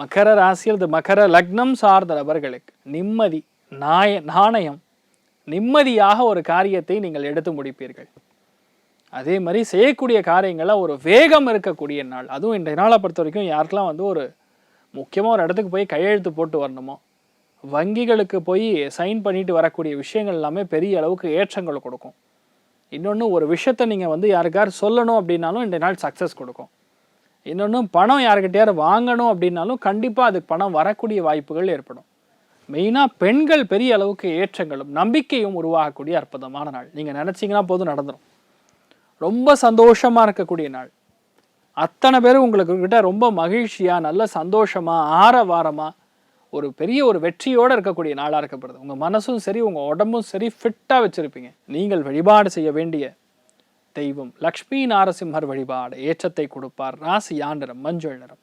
மகர ராசியில் இந்த மகர லக்னம் சார்ந்த நபர்களுக்கு நிம்மதி நாய நாணயம் நிம்மதியாக ஒரு காரியத்தை நீங்கள் எடுத்து முடிப்பீர்கள். அதே மாதிரி செய்யக்கூடிய காரியங்களில் ஒரு வேகம் இருக்கக்கூடிய நாள். அதுவும் இன்றைய நாளை பொறுத்த வரைக்கும் யாருக்கெல்லாம் வந்து ஒரு முக்கியமாக ஒரு இடத்துக்கு போய் கையெழுத்து போட்டு வரணுமோ வங்கிகளுக்கு போய் சைன் பண்ணிட்டு வரக்கூடிய விஷயங்கள் எல்லாமே பெரிய அளவுக்கு ஏற்றங்கள் கொடுக்கும். இன்னொன்று ஒரு விஷயத்தை நீங்கள் வந்து யாருக்காரு சொல்லணும் அப்படின்னாலும் இன்றைய நாள் சக்ஸஸ் கொடுக்கும். இன்னொன்று பணம் யாருக்கிட்டையாரு வாங்கணும் அப்படின்னாலும் கண்டிப்பாக அதுக்கு பணம் வரக்கூடிய வாய்ப்புகள் ஏற்படும். மெயினாக பெண்கள் பெரிய அளவுக்கு ஏற்றங்களும் நம்பிக்கையும் உருவாகக்கூடிய அற்புதமான நாள். நீங்கள் நினச்சிங்கன்னா போதும் நடந்துடும் ரொம்ப சந்தோஷமாக இருக்கக்கூடிய நாள். அத்தனை பேரும் உங்களுக்கு கிட்ட ரொம்ப மகிழ்ச்சியாக நல்ல சந்தோஷமாக ஆரவாரமாக ஒரு பெரிய ஒரு வெற்றியோடு இருக்கக்கூடிய நாளாக இருக்கப்படுது. உங்கள் மனசும் சரி உங்கள் உடம்பும் சரி ஃபிட்டாக வச்சுருப்பீங்க. நீங்கள் வழிபாடு செய்ய வேண்டிய தெய்வம். லக்ஷ்மி நாரசிம்மர் வழிபாடு. ஏற்றத்தை கொடுப்பார். ராசி யாண்டிரம் மஞ்சள் நிறம்.